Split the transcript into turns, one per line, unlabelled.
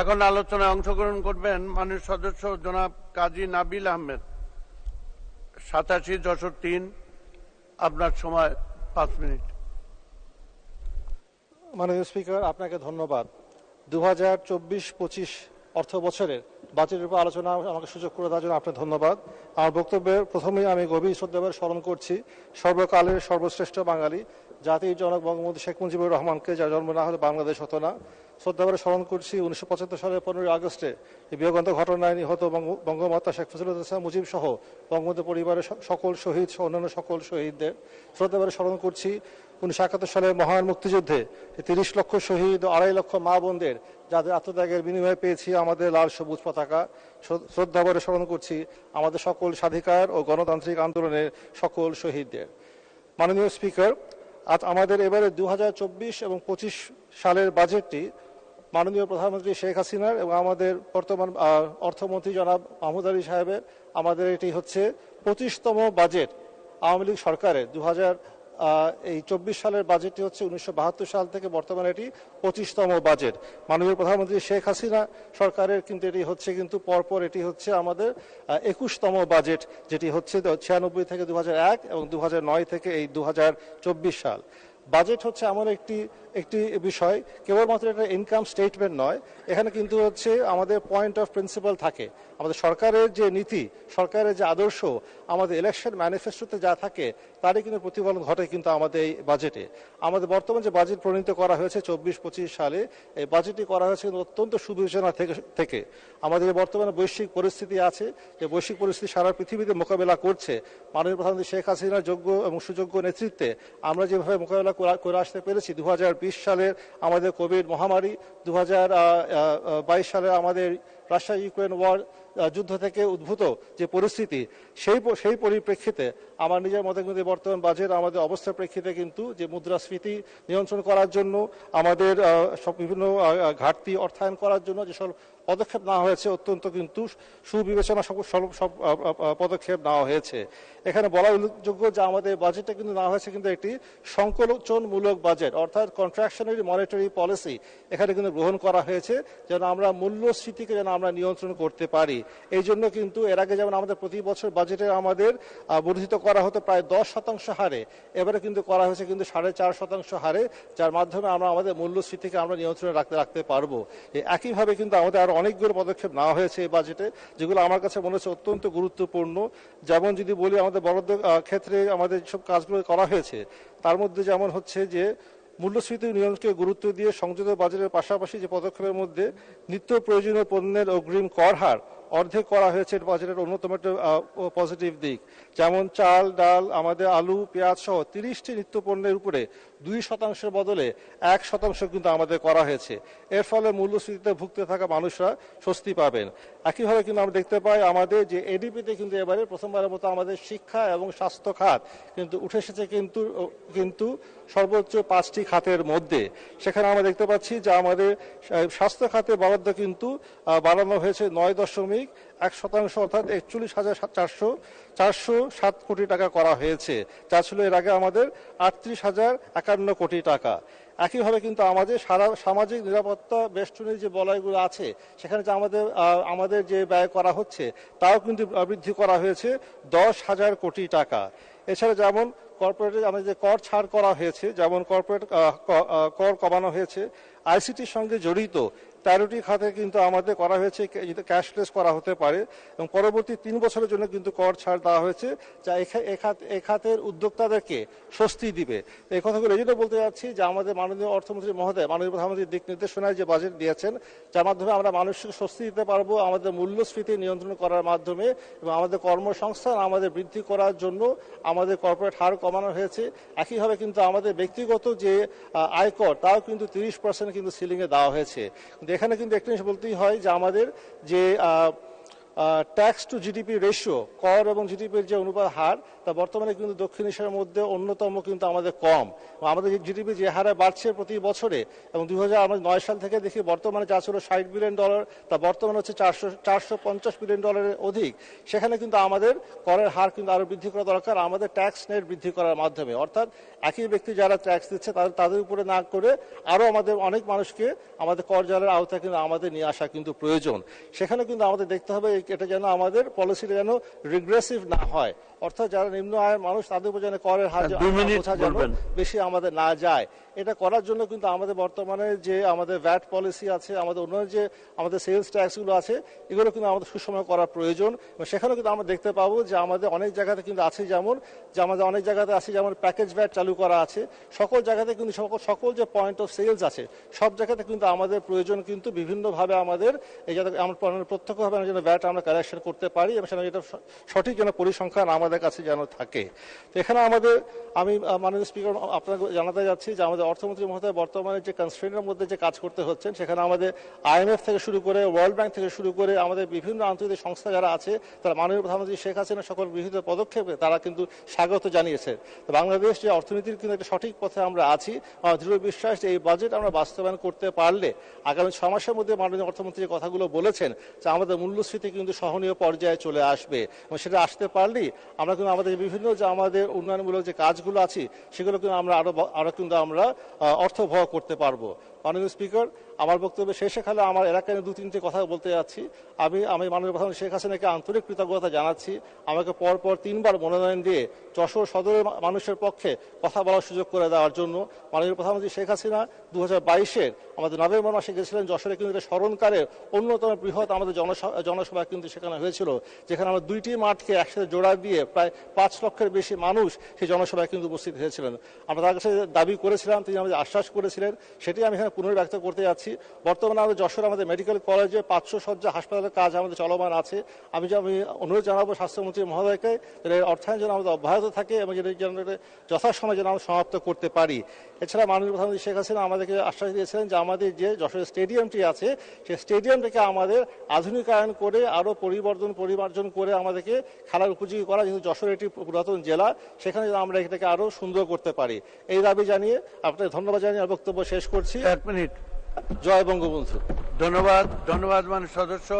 এখন আলোচনায় অংশগ্রহণ করবেন মাননীয় সদস্য জনাব কাজী নাবিল আহমেদ। সাতাশি যশোর তিন, আপনার সময় পাঁচ মিনিট।
মাননীয় স্পিকার, আপনাকে ধন্যবাদ। দু হাজার চব্বিশ পঁচিশ অর্থ বছরের বাজেটের উপর আলোচনা আমাকে সুযোগ করে দেওয়ার জন্য আপনাকে ধন্যবাদ। আমার বক্তব্যের প্রথমেই আমি গভীর শ্রদ্ধাভাবে স্মরণ করছি সর্বকালের সর্বশ্রেষ্ঠ বাঙালি জাতির জনক বঙ্গবন্ধু শেখ মুজিবুর রহমানকে, যার জন্ম না হলে বাংলাদেশ হতো না, শ্রদ্ধাভাবে স্মরণ করছি উনিশশো পঁচাত্তর সালের পনেরোই আগস্টে এই বিয়োগান্ত ঘটনায় নিহত বঙ্গমাতা শেখ রহমান মুজিব সহ বঙ্গবন্ধু পরিবারের সকল শহীদ অন্যান্য সকল শহীদদের। শ্রদ্ধাভাবে স্মরণ করছি উনিশশো একাত্তর সালের মহান মুক্তিযুদ্ধে তিরিশ লক্ষ শহীদ আড়াই লক্ষ মা বোনদের, যাদের আত্মত্যাগের বিনিময়ে পেয়েছি আমাদের লাল সবুজ পতাকা। শ্র- শ্রদ্ধাভরে স্মরণ করছি আমাদের সকল স্বাধিকার ও গণতান্ত্রিক আন্দোলনের সকল শহীদদের। মাননীয় স্পিকার আজ আমাদের এবারে দু হাজার চব্বিশ এবং পঁচিশ সালের বাজেটটি মাননীয় প্রধানমন্ত্রী শেখ হাসিনার এবং আমাদের বর্তমান অর্থমন্ত্রী জনাব মাহমুদ আলী সাহেবের। আমাদের এটি হচ্ছে পঁচিশতম বাজেট আওয়ামী লীগ সরকারের দু হাজার এই চব্বিশ সালের বাজেটটি হচ্ছে উনিশশো বাহাত্তর সাল থেকে বর্তমানে এটি পঁচিশতম বাজেট মাননীয় প্রধানমন্ত্রী শেখ হাসিনা সরকারের কিন্তু এটি হচ্ছে কিন্তু পরপর এটি হচ্ছে আমাদের একুশতম বাজেট যেটি হচ্ছে ছিয়ানব্বই থেকে দু হাজার এক এবং দু হাজার নয় থেকে এই দু হাজার চব্বিশ সাল। বাজেট হচ্ছে এমন একটি একটি বিষয়, কেবলমাত্র এটা ইনকাম স্টেটমেন্ট নয়, এখানে কিন্তু হচ্ছে আমাদের পয়েন্ট অফ প্রিন্সিপাল থাকে। আমাদের সরকারের যে নীতি, সরকারের যে আদর্শ, আমাদের ইলেকশন ম্যানিফেস্টোতে যা থাকে, তারই কিন্তু প্রতিফলন ঘটে কিন্তু আমাদের এই বাজেটে আমাদের বর্তমান যে বাজেট প্রণীত করা হয়েছে চব্বিশ পঁচিশ সালে, এই বাজেটটি করা হয়েছে কিন্তু অত্যন্ত সুবিবেচনা থেকে থেকে। আমাদের বর্তমানে বৈশ্বিক পরিস্থিতি আছে, যে বৈশ্বিক পরিস্থিতি সারা পৃথিবীতে মোকাবেলা করছে, মাননীয় প্রধানমন্ত্রী শেখ হাসিনার যোগ্য এবং সুযোগ্য নেতৃত্বে আমরা যেভাবে মোকাবেলা করা- করে আসতে পেরেছি। দু সালের আমাদের কোভিড মহামারী দু হাজার বাইশ সালে আমাদের রাশিয়া ইউক্রেন ওয়ার যুদ্ধ থেকে উদ্ভূত যে পরিস্থিতি, সেই সেই পরিপ্রেক্ষিতে আমার নিজের মতে কিন্তু বর্তমান বাজেট, আমাদের অবস্থার প্রেক্ষিতে কিন্তু যে মুদ্রাস্ফীতি নিয়ন্ত্রণ করার জন্য, আমাদের সব বিভিন্ন ঘাটতি অর্থায়ন করার জন্য যেসব পদক্ষেপ নেওয়া হয়েছে, অত্যন্ত কিন্তু সুবিবেচনা সব পদক্ষেপ নেওয়া হয়েছে। এখানে বলা উল্লেখযোগ্য যে আমাদের বাজেটে কিন্তু নেওয়া হয়েছে কিন্তু একটি সংকোচনমূলক বাজেট, অর্থাৎ কন্ট্রাকশনারি মনিটারি পলিসি এখানে কিন্তু গ্রহণ করা হয়েছে, যেন আমরা মূল্যস্ফীতিকে যেন আমরা নিয়ন্ত্রণ করতে পারি। এই জন্য কিন্তু এর আগে যেমন আমাদের প্রতি বছর বাজেটে আমাদের বর্ধিত করা হতো প্রায় দশ শতাংশ হারে। এবারে কিন্তু করা হয়েছে কিন্তু সাড়ে চার শতাংশ হারে, যার মাধ্যমে আমরা আমাদের মূল্যস্ফীতিকে আমরা নিয়ন্ত্রণে রাখতে রাখতে পারব। একইভাবে কিন্তু আমাদের আরও অনেকগুলো পদক্ষেপ নেওয়া হয়েছে এই বাজেটে যেগুলো আমার কাছে মনে হচ্ছে অত্যন্ত গুরুত্বপূর্ণ। যেমন যদি বলি আমাদের বরাদ্দ ক্ষেত্রে আমাদের সব কাজগুলো করা হয়েছে, তার মধ্যে যেমন হচ্ছে যে মূল্যস্ফীতি নিয়ন্ত্রণকে গুরুত্ব দিয়ে সংযত বাজারের পাশাপাশি যে পদক্ষেপের মধ্যে নিত্য প্রয়োজনীয় পণ্যের অগ্রিম কর হার অর্ধেক করা হয়েছে এটা বাজারের অন্যতম একটা পজিটিভ দিক। যেমন চাল, ডাল, আমাদের আলু, পেঁয়াজ সহ তিরিশটি নিত্য পণ্যের উপরে দুই শতাংশের বদলে এক শতাংশ কিন্তু আমাদের করা হয়েছে। এর ফলে মূল্যস্ফীতিতে ভুগতে থাকা মানুষরা স্বস্তি পাবেন। একইভাবে কিন্তু আমরা দেখতে পাই আমাদের যে এডিপিতে কিন্তু এবারে প্রথমবারের মতো আমাদের শিক্ষা এবং স্বাস্থ্য খাত কিন্তু উঠে এসেছে কিন্তু কিন্তু সর্বোচ্চ পাঁচটি খাতের মধ্যে। সেখানে আমরা দেখতে পাচ্ছি যে আমাদের স্বাস্থ্য খাতে বরাদ্দ কিন্তু বাড়ানো হয়েছে নয় দশমিক এক শতাংশ অর্থাৎ একচল্লিশ হাজার চারশো চারশো সাত কোটি টাকা করা হয়েছে। যা ছিল এর আগে আমাদের আটত্রিশ হাজার একান্ন কোটি টাকা। একইভাবে কিন্তু আমাদের সারা সামাজিক নিরাপত্তা বেষ্টনীর যে বলয়গুলো আছে, সেখানে যে আমাদের আমাদের যে ব্যয় করা হচ্ছে, তাও কিন্তু বৃদ্ধি করা হয়েছে দশ হাজার কোটি টাকা। এছাড়া যেমন কর্পোরেটে আমাদের যে কর ছাড় করা হয়েছে, যেমন কর্পোরেট কর কমানো হয়েছে, আইসিটির সঙ্গে জড়িত তেরোটি খাতে কিন্তু আমাদের করা হয়েছে ক্যাশলেস করা হতে পারে, এবং পরবর্তী তিন বছরের জন্য কিন্তু কর ছাড় দেওয়া হয়েছে, যা এ খাতের উদ্যোক্তাদেরকে স্বস্তি দিবে। এই কথাগুলো এই জন্য বলতে যাচ্ছি যে আমাদের মাননীয় অর্থমন্ত্রী মহোদয়, মাননীয় প্রধানমন্ত্রীর দিক নির্দেশনায় যে বাজেট দিয়েছেন, যার মাধ্যমে আমরা মানুষকে স্বস্তি দিতে পারব, আমাদের মূল্যস্ফীতি নিয়ন্ত্রণ করার মাধ্যমে, এবং আমাদের কর্মসংস্থান আমাদের বৃদ্ধি করার জন্য আমাদের কর্পোরেট হার কমানো হয়েছে। একইভাবে কিন্তু আমাদের ব্যক্তিগত যে আয়কর, তাও কিন্তু তিরিশ পার্সেন্ট কিন্তু সিলিংয়ে দেওয়া হয়েছে। এখানে কিন্তু একটা জিনিস বলতেই হয় যে আমাদের যে ট্যাক্স টু জিডিপি রেশিও কর এবং জিডিপির যে অনুপাত হার, তা বর্তমানে কিন্তু দক্ষিণ এশিয়ার মধ্যে অন্যতম কিন্তু আমাদের কম। আমাদের জিডিপি যে হারে বাড়ছে প্রতি বছরে, এবং দুই নয় সাল থেকে দেখি বর্তমানে যা ছিল ষাট বিলিয়ন ডলার তা বর্তমানে হচ্ছে চারশো চারশো পঞ্চাশ বিলিয়ন ডলারের অধিক। সেখানে কিন্তু আমাদের করের হার কিন্তু আরও বৃদ্ধি করা দরকার, আমাদের ট্যাক্স নেট বৃদ্ধি করার মাধ্যমে। অর্থাৎ একই ব্যক্তি যারা ট্যাক্স দিচ্ছে, তাদের তাদের উপরে না করে আরও আমাদের অনেক মানুষকে আমাদের কর জালের আওতায় কিন্তু আমাদের নিয়ে আসা কিন্তু প্রয়োজন। সেখানে কিন্তু আমাদের দেখতে হবে এটা যেন আমাদের পলিসিটা যেন রিগ্রেসিভ না হয়। অর্থাৎ যারা নিম্ন আয়ের মানুষ তাদের উপর যেন করের হার যেন বেশি আমাদের না যায়। এটা করার জন্য কিন্তু আমাদের বর্তমানে যে আমাদের ভ্যাট পলিসি আছে আমাদের অন্য যে আমাদের সেলস ট্যাক্সগুলো আছে এগুলো কিন্তু আমাদের সুসময় করা প্রয়োজন। এবং সেখানেও কিন্তু আমরা দেখতে পাবো যে আমাদের অনেক জায়গাতে কিন্তু আছে যেমন যে আমাদের অনেক জায়গাতে আছে যেমন প্যাকেজ ভ্যাট চালু করা আছে। সকল জায়গাতে কিন্তু সকল সকল যে পয়েন্ট অফ সেলস আছে সব জায়গাতে কিন্তু আমাদের প্রয়োজন কিন্তু বিভিন্নভাবে আমাদের এই যাতে আমরা প্রত্যক্ষভাবে যেন ভ্যাট আমরা কালেকশন করতে পারি এবং সেটা স- সঠিক যেন পরিসংখ্যান আমাদের কাছে যেন থাকে। তো এখানে আমাদের, আমি মাননীয় স্পিকার আপনাকে জানাতে যাচ্ছি যে আমাদের অর্থমন্ত্রী মহোদয় বর্তমানে যে কনস্ট্রেনের মধ্যে যে কাজ করতে হচ্ছেন, সেখানে আমাদের আইএমএফ থেকে শুরু করে ওয়ার্ল্ড ব্যাংক থেকে শুরু করে, আমাদের বিভিন্ন আন্তর্জাতিক সংস্থা যারা আছে, তারা মাননীয় প্রধানমন্ত্রী শেখ হাসিনা সকল বিভিন্ন পদক্ষেপে তারা কিন্তু স্বাগত জানিয়েছে। তো বাংলাদেশ যে অর্থনীতির কিন্তু একটা সঠিক পথে আমরা আছি, আমার দৃঢ় বিশ্বাস যে এই বাজেট আমরা বাস্তবায়ন করতে পারলে আগামী ছ মাসের মধ্যে মাননীয় অর্থমন্ত্রী কথাগুলো বলেছেন, যে আমাদের মূল্যস্ফীতি কিন্তু সহনীয় পর্যায়ে চলে আসবে এবং সেটা আসতে পারলেই আমরা কিন্তু আমাদের বিভিন্ন যে আমাদের উন্নয়নমূলক যে কাজগুলো আছে, সেগুলো কিন্তু আমরা আরও আরও আরও কিন্তু আমরা অর্থবহ করতে পারব। মাননীয় স্পিকার আমার বক্তব্য শেষে খালে আমার এলাকায় দু তিনটে কথা বলতে যাচ্ছি। আমি আমি মাননীয় প্রধান শেখ হাসিনাকে আন্তরিক কৃতজ্ঞতা জানাচ্ছি। আমাকে পর পর তিনবার মনোনয়ন দিয়ে যশোর সদরের মানুষের পক্ষে কথা বলার সুযোগ করে দেওয়ার জন্য মাননীয় প্রধানমন্ত্রী শেখ হাসিনা দু হাজার আমাদের নভেম্বর মাসে গেছিলেন যশোরে, কিন্তু এটা স্মরণকারে অন্যতম বৃহৎ আমাদের জনস- জনসভা কিন্তু সেখানে হয়েছিল, যেখানে আমরা দুইটি মাঠকে একসাথে জোড়া দিয়ে প্রায় পাঁচ লক্ষের বেশি মানুষ সেই জনসভায় কিন্তু উপস্থিত হয়েছিলেন। আমরা তার কাছে দাবি করেছিলাম, তিনি আমাদের আশ্বাস করেছিলেন, সেটি আমি এখানে পুনর্ব্যক্ত করতে যাচ্ছি। বর্তমানে আমাদের যশোর আমাদের মেডিকেল কলেজে পাঁচশো সজ্জা হাসপাতালের কাজ আমাদের চলমান আছে। আমি আমি অনুরোধ জানাব স্বাস্থ্যমন্ত্রী মহোদয়কে এর অর্থায়ন যেন আমাদের অব্যাহত থাকে এবং যেটা যেন এটা যথাসময়ে যেন আমরা সমাপ্ত করতে পারি। এছাড়া মাননীয় প্রধানমন্ত্রী শেখ হাসিনা আমাদেরকে আশ্বাস দিয়েছিলেন যে আমাদের যে যশোর স্টেডিয়ামটি আছে, সেই স্টেডিয়ামটাকে আমাদের আধুনিকায়ন করে, আরও পরিবর্তন, পরিমার্জন করে আমাদেরকে খেলার উপযোগী করা, যেহেতু যশোর একটি পুরাতন জেলা, সেখানে যেন আমরা এটাকে আরও সুন্দর করতে পারি। এই দাবি জানিয়ে আপনাকে ধন্যবাদ জানিয়ে বক্তব্য শেষ করছি।
এক মিনিট।
জয় বঙ্গবন্ধু।
ধন্যবাদ ধন্যবাদ মানে সদস্য।